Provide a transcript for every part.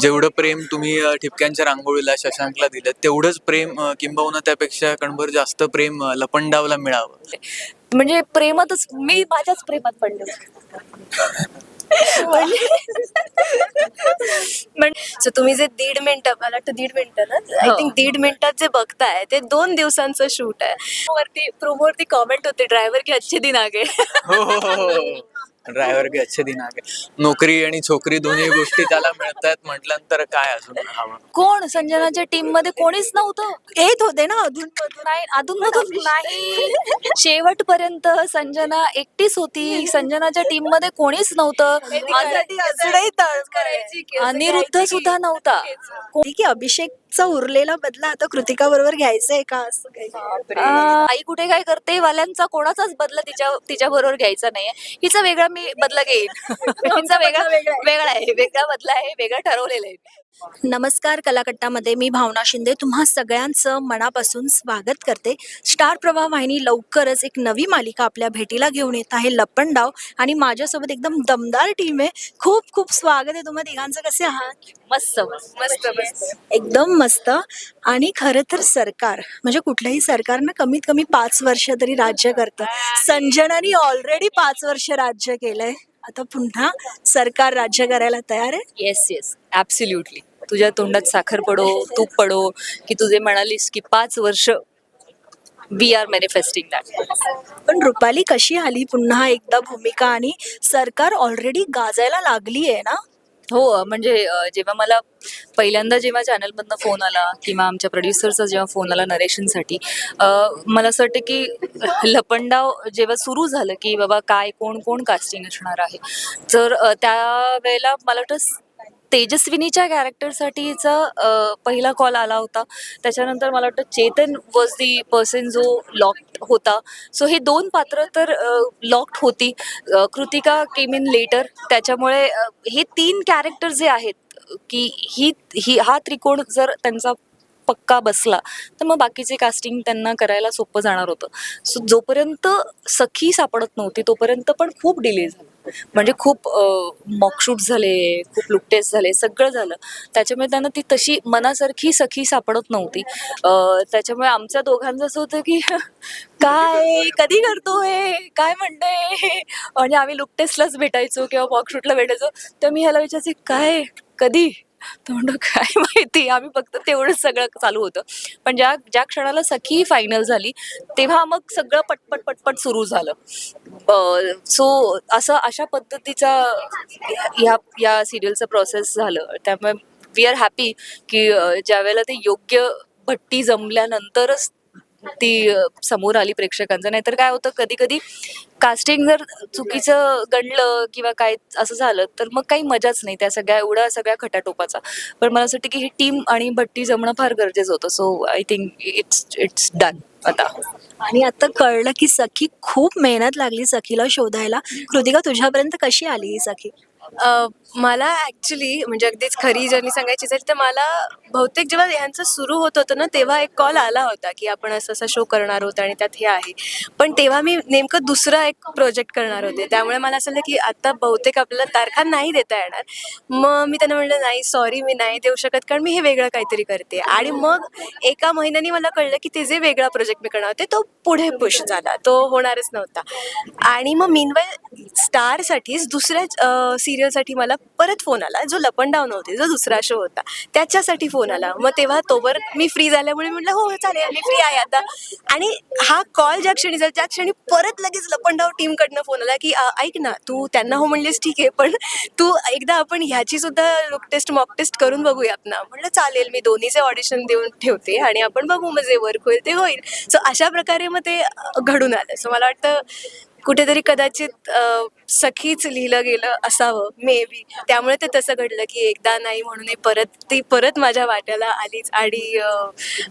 जेवढं प्रेम तुम्ही ठिपक्यांच्या रांगोळीला शशांकला दिलं तेवढंच प्रेम किंबहुना त्यापेक्षा कणभर जास्त प्रेम लपंडावला मिळावं. म्हणजे प्रेमातच मी माझ्याच प्रेमात पडले सो तुम्ही जे दीड मिनिटं मला वाटतं दीड मिनिटं ना? आय हो. थिंक दीड मिनिटात जे बघताय ते दोन दिवसांचं शूट आहे. वरती प्रोमोवरती कॉमेंट होते ड्रायव्हर की अच्छे दिन आगे हो हो हो हो. ड्रायव्हर के अच्छे दिन आगे नोकरी आणि छोकरी दोन्ही गोष्टी त्याला मिळतात म्हटल्यानंतर काय अजून हवं? कोण? संजनाच्या टीममध्ये कोणीच नव्हतं. येत होते ना अधून नाही अधून मधून नाही. शेवटपर्यंत संजना एकटीच होती. संजनाच्या टीममध्ये कोणीच नव्हतं. अजूनही तळस करायची की असं अनिरुद्ध सुद्धा नव्हता. की- की अभिषेकचा उरलेला बदला आता कृतिका बरोबर घ्यायचंय का असं काही? आई कुठे काय करते? वाल्यांचा कोणाचाच बदला तिच्या तिच्या बरोबर घ्यायचा नाहीये. हिचा वेगळा मी बदला घेईन. हिचा वेगळा वेगळा आहे. वेगळा आहे. बदला आहे वेगळा ठरवलेला आहे. नमस्कार कलाकट्टामध्ये मी भावना शिंदे. तुम्हा सगळ्यांचं मनापासून स्वागत करते. स्टार प्रवाह वाहिनी लवकरच एक नवी मालिका आपल्या भेटीला घेऊन येत आहे लपंडाव. आणि माझ्यासोबत एकदम दमदार टीम आहे. खूप खूप स्वागत आहे तुम्हा तिघांचं. कसे आहात? मस्त मस्त मस्त. एकदम मस्त आणि खरं तर सरकार म्हणजे कुठलंही सरकार ना कमीत कमी पाच वर्ष तरी राज्य करतं. संजनानी ऑलरेडी पाच वर्ष राज्य केलंय. आता पुन्हा सरकार राज्य करायला तयार आहे? येस येस ऍब्सल्युटली तुझ्या तोंडात साखर पडो तूप पडो की तुझे म्हणालीस की पाच वर्ष वी आर मॅनिफेस्टिंग दॅट पण रुपाली कशी आली? पुन्हा एकदा भूमिका आणि सरकार ऑलरेडी गाजायला लागली आहे ना? हो म्हणजे जेव्हा मला पहिल्यांदा जेव्हा चॅनलमधनं फोन आला किंवा आमच्या प्रोड्युसरचा जेव्हा फोन आला नरेशनसाठी मला असं वाटतं की लपंडाव जेव्हा सुरू झालं की बाबा काय कोण कोण कास्टिंग असणार आहे तर त्या वेळेला मला वाटतं तेजस्विनीच्या कॅरेक्टरसाठीचा पहिला कॉल आला होता. त्याच्यानंतर मला वाटतं चेतन वॉज दी पर्सन जो लॉक्ड होता. सो हे दोन पात्र तर लॉक्ड होती. कृतिका केम इन लेटर त्याच्यामुळे हे तीन कॅरेक्टर जे आहेत की ही ही हा त्रिकोण जर त्यांचा पक्का बसला तर मग बाकीचे कास्टिंग त्यांना करायला सोपं जाणार होतं. सो जोपर्यंत सखी सापडत नव्हती तोपर्यंत पण खूप डिले झाला. म्हणजे खूप मॉकशूट झाले खूप लुकटेस झाले सगळं झालं. त्याच्यामुळे त्यांना ती तशी मनासारखी सखी सापडत नव्हती. त्याच्यामुळे आमच्या दोघांचं असं होतं की काय कधी करतोय? काय म्हणतोय? आणि आम्ही लुकटेसलाच भेटायचो किंवा मॉकशूटला भेटायचो. तर मी ह्याला विचारायचे काय कधी? तर म्हणतो काय माहिती? आम्ही फक्त तेवढंच सगळं चालू होतं. पण ज्या ज्या क्षणाला सखी फायनल झाली तेव्हा मग सगळं पटपट पटपट सुरू झालं. सो असं अशा पद्धतीचा ह्या या सिरियलचं प्रोसेस झालं. त्यामुळे वी आर हॅपी की ज्या ज्यावेळेला ते योग्य भट्टी जमल्यानंतरच ती समोर आली प्रेक्षकांचं. नाहीतर काय होतं कधी कधी कास्टिंग जर चुकीचं गणलं किंवा काय असं झालं तर मग काही मजाच नाही त्या सगळ्या एवढ्या सगळ्या खटाटोपाचा. पण मला असं वाटतं की ही टीम आणि भट्टी जमणं फार गरजेचं होतं. So I think it's it's done आता. आणि आता कळलं की सखी खूप मेहनत लागली सखीला शोधायला. कृतिका तुझ्यापर्यंत कशी आली ही सखी? मला ॲक्च्युली म्हणजे अगदीच खरी जर्नी सांगायची झाली तर मला बहुतेक जेव्हा यांचं सुरू होत होतं ना तेव्हा एक कॉल आला होता की आपण असं असा शो करणार होतो आणि त्यात हे आहे. पण तेव्हा मी नेमकं दुसरा एक प्रोजेक्ट करणार होते. त्यामुळे मला असं झालं की आता बहुतेक आपल्याला तारखा नाही देता येणार. मग मी त्यांना म्हटलं नाही सॉरी मी नाही देऊ शकत कारण मी हे वेगळं काहीतरी करते. आणि मग एका महिन्यानी मला कळलं की ते जे वेगळा प्रोजेक्ट मी करणार होते तो पुढे पुश झाला. तो होणारच नव्हता. आणि मग मीनवाईल स्टारसाठीच दुसऱ्या सिरियलसाठी मला परत फोन आला जो लपंडाव नव्हते जो दुसरा शो होता. त्याच्यासाठी फोन फोन आला मग तेव्हा तोवर मी फ्री झाल्यामुळे म्हटलं हो चालेल मी फ्री आहे आता. आणि हा कॉल ज्या क्षणी झाला त्या क्षणी परत लगेच लपंडाव टीमकडनं फोन आला की ऐक ना तू त्यांना हो म्हणलेस ठीक आहे पण तू एकदा आपण ह्याची सुद्धा लुक टेस्ट मॉक टेस्ट करून बघूयात ना. म्हटलं चालेल मी दोन्हीचे ऑडिशन देऊन ठेवते आणि आपण बघू मग जे वर्क होईल ते होईल. सो अशा प्रकारे मग ते घडून आलं. सो मला वाटतं कुठेतरी कदाचित सखीच लिहिलं गेलं असावं मे बी त्यामुळे ते तसं घडलं की एकदा नाही म्हणून परत ती परत माझ्या वाट्याला आलीच. आणि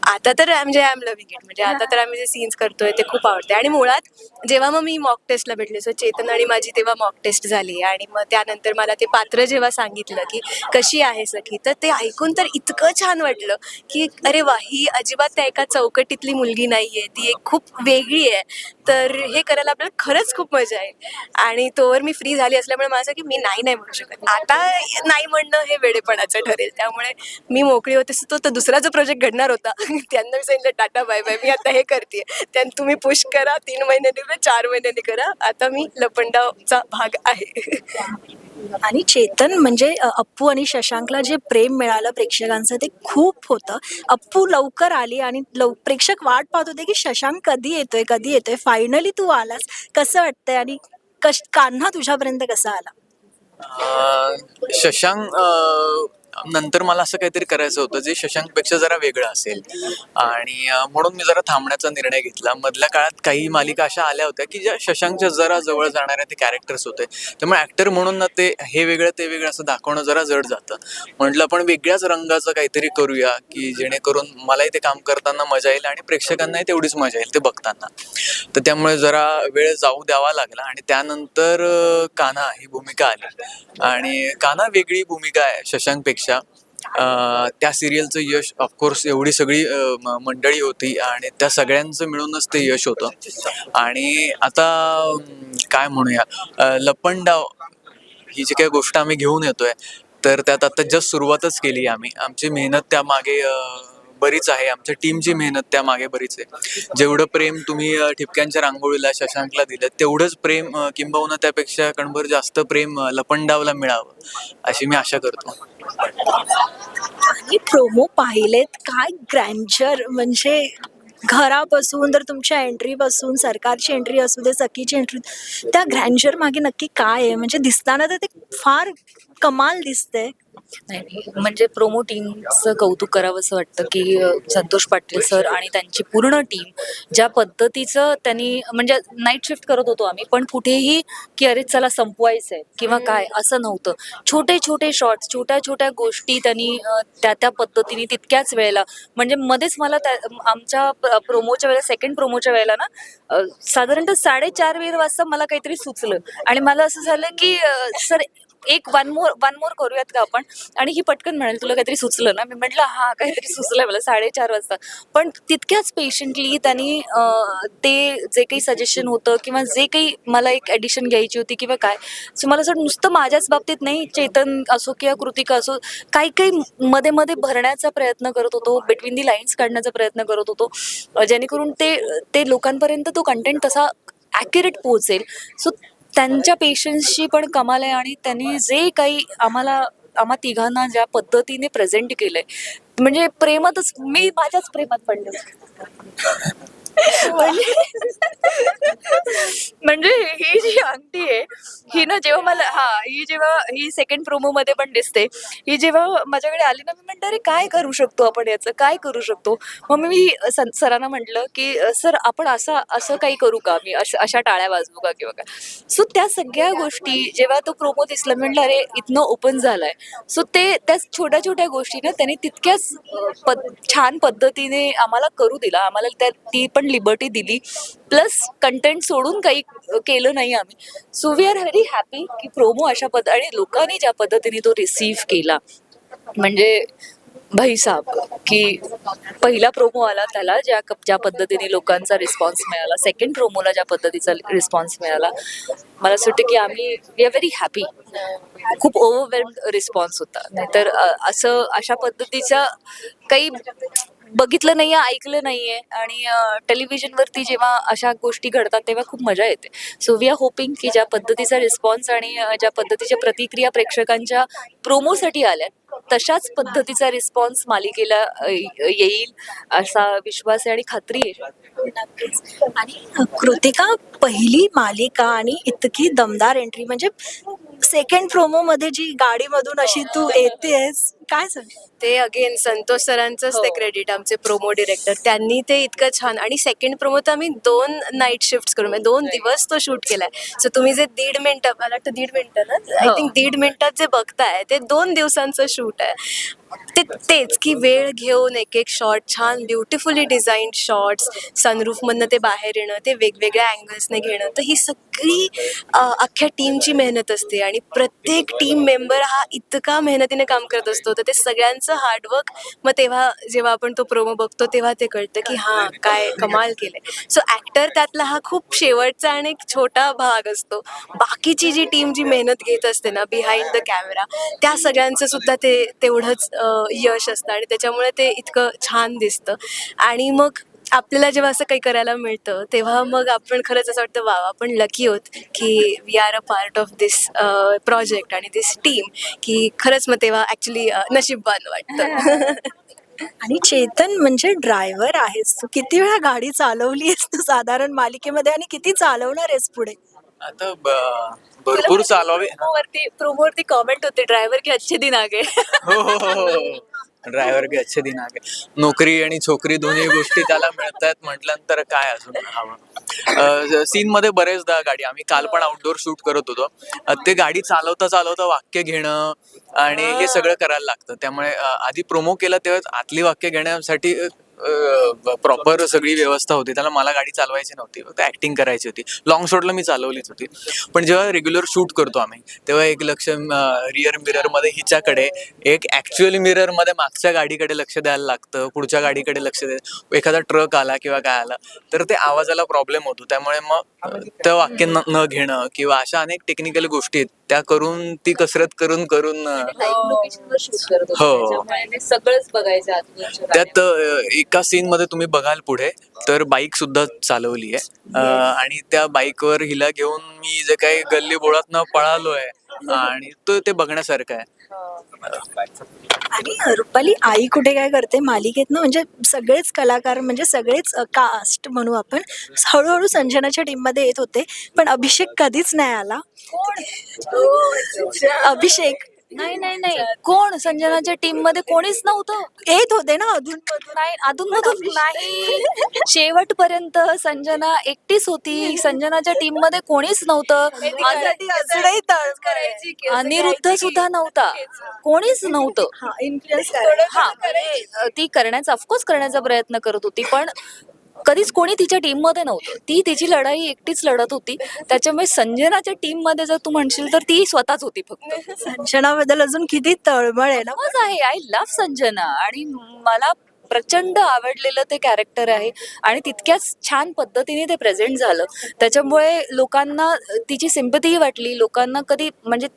आता तर म्हणजे आय एम लव्हिंग इट म्हणजे आता तर आम्ही जे सीन्स करतोय ते खूप आवडते. आणि मुळात जेव्हा मग मी मॉक टेस्टला भेटले सो चेतन आणि माझी तेव्हा मॉक टेस्ट झाली. आणि मग त्यानंतर मला ते पात्र जेव्हा सांगितलं की कशी आहे सखी तर ते ऐकून तर इतकं छान वाटलं की अरे वा ही अजिबात त्या एका चौकटीतली मुलगी नाहीये. ती एक खूप वेगळी आहे. तर हे करायला आपल्याला खरंच खूप मजा आहे आणि तो जोवर मी फ्री झाली असल्यामुळे माझं की मी नाही नाही म्हणू शकत. आता नाही म्हणणं हे वेडेपणाचं ठरेल. त्यामुळे मी मोकळी होते. तो तर दुसरा जो प्रोजेक्ट घडणार होता त्यांना मी सांगितलं टाटा बाय बाय मी आता हे करते त्यात तुम्ही पुश करा तीन महिन्यांनी करा चार महिन्यांनी करा आता मी लपंडावचा भाग आहे. आणि चेतन म्हणजे अप्पू आणि शशांकला जे प्रेम मिळालं प्रेक्षकांचं ते खूप होतं. अप्पू लवकर आली आणि लव प्रेक्षक वाट पाहत होते की शशांक कधी येतोय कधी येतोय? फायनली तू आलास. कसं वाटतंय? आणि कश कान्हा तुझ्यापर्यंत कसा आला? अं, शशांक अं, नंतर मला असं काहीतरी करायचं होतं जे शशांकपेक्षा जरा वेगळं असेल. आणि म्हणून मी जरा थांबण्याचा निर्णय घेतला. मधल्या काळात काही मालिका अशा आल्या होत्या की ज्या शशांकच्या जरा जवळ जाणाऱ्या ते कॅरेक्टर्स होते. त्यामुळे ॲक्टर म्हणून ना ते हे वेगळं ते वेगळं असं दाखवणं जरा जड जातं. म्हटलं आपण वेगळ्याच रंगाचं काहीतरी करूया की जेणेकरून मलाही ते काम करताना मजा येईल आणि प्रेक्षकांनाही तेवढीच मजा येईल ते बघताना. तर त्यामुळे जरा वेळ जाऊ द्यावा लागला आणि त्यानंतर काना कान्हा ही भूमिका आली. आणि कान्हा वेगळी भूमिका आहे शशांकपेक्षा. अं, त्या सिरियलचं यश ऑफकोर्स एवढी सगळी मंडळी होती आणि त्या सगळ्यांचं मिळूनच ते यश होतं. आणि आता काय म्हणूया लपंडाव ही जी काही गोष्ट आम्ही घेऊन येतोय तर त्यात आता जस्ट सुरुवातच केली आम्ही. आमची मेहनत त्यामागे बरीच आहे. आमच्या टीमची मेहनत त्यामागे बरीच आहे. जेवढं प्रेम तुम्ही ठिपक्यांच्या रांगोळीला शशांकला दिलं तेवढंच प्रेम किंबहुना त्यापेक्षा कणभर जास्त प्रेम लपंडावला मिळावं अशी मी आशा करतो. आणि प्रोमो पाहिलेत काय ग्रँचर म्हणजे घरापासून तर तुमच्या एंट्रीपासून सरकारची एंट्री असू दे सखीची एंट्री त्या ग्रँचर मागे नक्की काय आहे? म्हणजे दिसताना तर ते फार कमाल दिसतंय. नाही नाही. म्हणजे प्रोमो टीमचं कौतुक करावं असं वाटतं की संतोष पाटील सर आणि त्यांची पूर्ण टीम ज्या पद्धतीचं त्यांनी म्हणजे नाईट शिफ्ट करत होतो आम्ही पण कुठेही की अरे चला संपवायचं आहे किंवा काय असं नव्हतं. छोटे छोटे शॉर्ट्स छोट्या छोट्या गोष्टी त्यांनी त्या त्या पद्धतीने तितक्याच वेळेला म्हणजे मध्येच मला त्या आमच्या प्रोमोच्या वेळेला सेकंड प्रोमोच्या वेळेला ना साधारणतः साडेचार वेळ वाजता मला काहीतरी सुचलं. आणि मला असं झालं की सर एक वन मोर वन मोर करूयात का आपण. आणि ही पटकन म्हणाल तुला काहीतरी सुचलं ना? मी म्हटलं हा काहीतरी सुचलं मला साडेचार वाजता. पण तितक्याच पेशंटली त्यांनी ते जे काही सजेशन होतं किंवा जे काही मला एक ॲडिशन घ्यायची होती किंवा काय सो मला असं नुसतं माझ्याच बाबतीत नाही चेतन असो किंवा कृतिका असो काही काही मध्ये मध्ये भरण्याचा प्रयत्न करत होतो बिटवीन दी लाईन्स काढण्याचा प्रयत्न करत होतो जेणेकरून ते ते लोकांपर्यंत तो कंटेंट तसा ॲक्युरेट पोहोचेल. सो त्यांच्या पेशन्सची पण कमाल आहे आणि त्यांनी जे काही आम्हाला आम्हा तिघांना ज्या पद्धतीने प्रेझेंट केलंय. म्हणजे प्रेमातच मी माझ्याच प्रेमात पडले म्हणजे म्हणजे ही जी अंगठी आहे ही ना जेव्हा मला हा ही जेव्हा ही सेकंड प्रोमो मध्ये पण दिसते ही जेव्हा माझ्याकडे आली ना मी म्हणते अरे काय करू शकतो आपण याचं? काय करू शकतो? मग मी सरांना म्हटलं की सर आपण असं असं काही करू का? मी अशा टाळ्या वाजवू का किंवा काय? सो त्या सगळ्या गोष्टी जेव्हा तो प्रोमो दिसला म्हटलं अरे इथनं ओपन झालाय. सो ते त्या छोट्या छोट्या गोष्टी ना त्यांनी तितक्याच पद छान पद्धतीने आम्हाला करू दिला. आम्हाला त्या ती पण लिबर्टी दिली. प्लस कंटेंट सोडून काही केलं नाही आम्ही. So we are very happy की प्रोमो अशा पद्ध आणि लोकांनी ज्या पद्धतीने तो रिसीव्ह केला. म्हणजे भाईसाहब की पहिला प्रोमो आला त्याला ज्या ज्या पद्धतीने लोकांचा रिस्पॉन्स मिळाला. सेकंड प्रोमोला ज्या पद्धतीचा रिस्पॉन्स मिळाला. मला असं वाटतं की आम्ही वी आर व्हेरी हॅपी खूप ओव्हरवेल्ड रिस्पॉन्स होता. नाहीतर असं अशा पद्धतीचा काही बघितलं नाहीये ऐकलं नाहीये आणि टेलिव्हिजनवरती जेव्हा अशा गोष्टी घडतात तेव्हा खूप मजा येते. सो वी आर होपिंग की ज्या पद्धतीचा रिस्पॉन्स आणि ज्या पद्धतीच्या प्रतिक्रिया प्रेक्षकांच्या प्रोमोसाठी आल्या तशाच पद्धतीचा रिस्पॉन्स मालिकेला येईल असा विश्वास आहे आणि खात्री आहे. नक्कीच. आणि कृतिका पहिली मालिका आणि इतकी दमदार एंट्री म्हणजे सेकंड प्रोमो मध्ये जी गाडीमधून अशी तू येतेस काय सांग? ते अगेन संतोष सरांचंच ते हो. क्रेडिट आमचे प्रोमो डिरेक्टर त्यांनी ते इतकं छान आणि सेकंड प्रोमो तर आम्ही दोन नाईट शिफ्ट करून म्हणजे दोन दिवस तो शूट केलाय. सो तुम्ही जे दीड मिनिटं मला वाटतं दीड मिनिटं ना? आय हो. थिंक दीड मिनिटात जे बघताय ते दोन दिवसांचं शूट आहे. ते तेच की वेळ घेऊन एक एक शॉट छान ब्युटिफुली डिझाईन शॉट्स सनरूफमधनं ते बाहेर येणं ते वेगवेगळ्या अँगल्सने घेणं. तर ही सगळी अख्ख्या टीमची मेहनत असते आणि प्रत्येक टीम मेंबर हा इतका मेहनतीने काम करत असतो. तर ते सगळ्यांचं हार्डवर्क मग तेव्हा जेव्हा आपण तो प्रोमो बघतो तेव्हा ते कळतं की हां काय कमाल केलंय. सो ॲक्टर त्यातला हा खूप शेवटचा आणि एक छोटा भाग असतो. बाकीची जी टीम जी मेहनत घेत असते ना बिहाइंड द कॅमेरा त्या सगळ्यांचं सुद्धा ते तेवढंच यश असतं आणि त्याच्यामुळे ते इतकं छान दिसतं. आणि मग आपल्याला जेव्हा असं काही करायला मिळतं तेव्हा मग आपण खरंच असं वाटतं वा आपण लकी होत की we are a part of this project आणि दिस टीम की खरंच मग तेव्हा ॲक्च्युली नशीबवान वाटतं. आणि चेतन म्हणजे ड्रायव्हर आहेस तू. किती वेळा गाडी चालवली आहेस तू साधारण मालिकेमध्ये आणि किती चालवणार आहेस पुढे? आता भरपूर चालवावे वरती प्रोमोवरती कॉमेंट होते ड्रायव्हर की अच्छे दिन आगे हो हो हो ड्रायव्हर बी अच्छे दिन आगे नोकरी आणि छोकरी दोन्ही गोष्टी त्याला मिळतात म्हटल्यानंतर काय अजून? हवं सीन मध्ये बरेचदा गाडी आम्ही काल पण आउटडोर शूट करत होतो. ते गाडी चालवता चालवता वाक्य घेणं आणि हे सगळं करायला लागतं. त्यामुळे आधी प्रोमो केलं तेव्हा आतली वाक्य घेण्यासाठी प्रॉपर सगळी व्यवस्था होती. त्याला मला गाडी चालवायची नव्हती. फक्त ऍक्टिंग करायची होती. लॉंग शॉटला मी चालवलीच होती. पण जेव्हा रेग्युलर शूट करतो आम्ही तेव्हा एक लक्ष रिअर मिररमध्ये हिच्याकडे एक ऍक्च्युअल मिररमध्ये मागच्या गाडीकडे लक्ष द्यायला लागतं. पुढच्या गाडीकडे लक्ष द्या एखादा ट्रक आला किंवा काय आला तर ते आवाजाला प्रॉब्लेम होतो. त्यामुळे मग त्या वाक्य न न घेणं किंवा अशा अनेक टेक्निकल गोष्टी आहेत. त्या करून ती कसरत करून करून हो. सगळंच बघायचं त्यात एका सीन मध्ये तुम्ही बघाल पुढे तर बाईक सुद्धा चालवली आहे आणि त्या बाईकवर हिला घेऊन मी जे काही गल्ली बोळात न पळालोय आणि तो ते बघण्यासारखं आहे. आणि रुपाली आई कुठे काय करते? मालिकेतनं म्हणजे सगळेच कलाकार म्हणजे सगळेच कास्ट म्हणू आपण हळूहळू संजनाच्या टीममध्ये येत होते. पण अभिषेक कधीच नाही आला. अभिषेक. नाही नाही नाही कोण? संजनाच्या टीममध्ये कोणीच नव्हतं. येत होते ना अधून नाही अधून मधून नाही. शेवटपर्यंत संजना एकटीच होती. संजनाच्या टीममध्ये कोणीच नव्हतं. अनिरुद्ध सुद्धा नव्हता. कोणीच नव्हतं. हा इन्फ्लुएन्स हा म्हणजे, अ, ती करण्याचा ऑफकोर्स करण्याचा प्रयत्न करत होती. पण कधीच कोणी तिच्या टीममध्ये नव्हतं. ती तिची लढाई एकटीच लढत होती. त्याच्यामुळे संजनाच्या टीममध्ये जर तू म्हणशील तर ती स्वतःच होती फक्त. संजनाबद्दल अजून किती तळमळ आहे ना. मज आहे. I love Sanjana. आणि मला प्रचंड आवडलेलं ते कॅरेक्टर आहे आणि तितक्याच छान पद्धतीने ते प्रेझेंट झालं. त्याच्यामुळे लोकांना तिची सिंपतीही वाटली. लोकांना कधी म्हणजे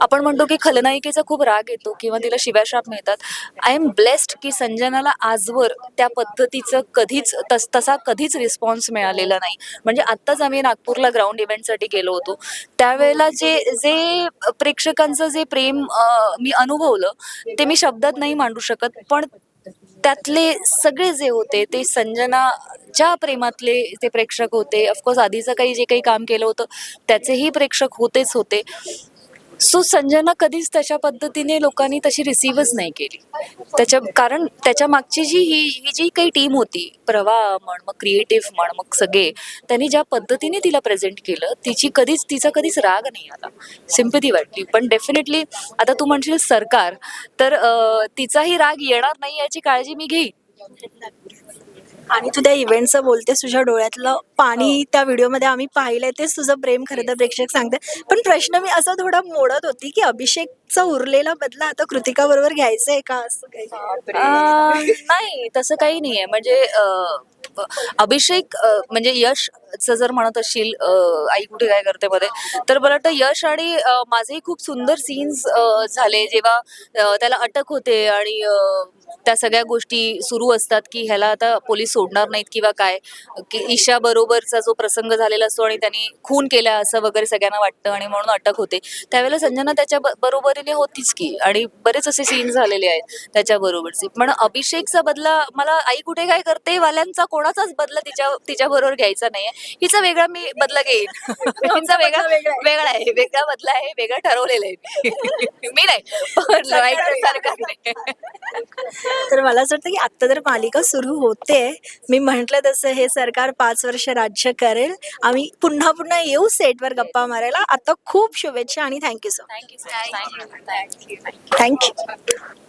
आपण म्हणतो की खलनायिकेचा खूप राग येतो किंवा तिला शिव्याशाप मिळतात. आय एम ब्लेस्ड की संजनाला आजवर त्या पद्धतीचं कधीच तस तसा कधीच रिस्पॉन्स मिळालेला नाही. म्हणजे आत्ताच आम्ही नागपूरला ग्राउंड इव्हेंटसाठी गेलो होतो. त्यावेळेला जे जे प्रेक्षकांचं जे प्रेम मी अनुभवलं ते मी शब्दात नाही मांडू शकत. पण त्यातले सगळे जे होते ते संजनाच्या प्रेमातले ते प्रेक्षक होते. ऑफकोर्स आधीचं काही जे काही काम केलं होतं त्याचेही प्रेक्षक होतेच होते. सो संजना कधीच तशा पद्धतीने लोकांनी तशी रिसिव्हच नाही केली. त्याच्या कारण त्याच्या मागची जी ही ही जी काही टीम होती प्रवाह म्हण मग क्रिएटिव्ह म्हण मग सगळे त्यांनी ज्या पद्धतीने तिला प्रेझेंट केलं तिची कधीच तिचा कधीच राग नाही आला. सिम्पती वाटली. पण डेफिनेटली आता तू म्हणशील सरकार तर तिचाही राग येणार नाही याची काळजी मी घेईन. आणि तू त्या इव्हेंटचं बोलतेस तुझ्या डोळ्यातलं पाणी त्या व्हिडिओमध्ये आम्ही पाहिलंय तेच तुझं प्रेम खरं तर प्रेक्षक सांगते पण प्रश्न मी असा थोडा मोडत होती की अभिषेकचा उरलेला बदला आता कृतिका बरोबर घ्यायचा आहे का असं काही? नाही. तसं काही नाहीये. म्हणजे अभिषेक म्हणजे यशचं जर म्हणत असशील आई कुठे काय करते मध्ये तर मला वाटतं यश आणि माझेही खूप सुंदर सीन्स झाले. जेव्हा त्याला अटक होते आणि त्या सगळ्या गोष्टी सुरू असतात की ह्याला आता पोलीस सोडणार नाहीत किंवा काय? की ईशा बरोबरचा जो प्रसंग झालेला असतो आणि त्यांनी खून केला असं वगैरे सगळ्यांना वाटतं आणि म्हणून अटक होते. त्यावेळेला संजना त्याच्या बरोबरीने होतीच की आणि बरेच असे सीन झालेले आहेत त्याच्या बरोबरचे. पण अभिषेकचा बदला मला आई कुठे काय करते? वाल्यांचा कोणाचाच बदला तिच्या तिच्या बरोबर घ्यायचा नाहीये. हिचा वेगळा मी बदला घेईन. हिचा वेगळा वेगळा आहे. वेगळा बदला आहे वेगळा ठरवलेला आहे. मी नाही. पण writer सरकारने तर मला असं वाटतं की आत्ता तर मालिका सुरू होते. मी म्हटलं तसं हे सरकार पाच वर्ष राज्य करेल. आम्ही पुन्हा पुन्हा येऊ सेटवर गप्पा मारायला. आता खूप शुभेच्छा आणि thank you so thank you thank you thank you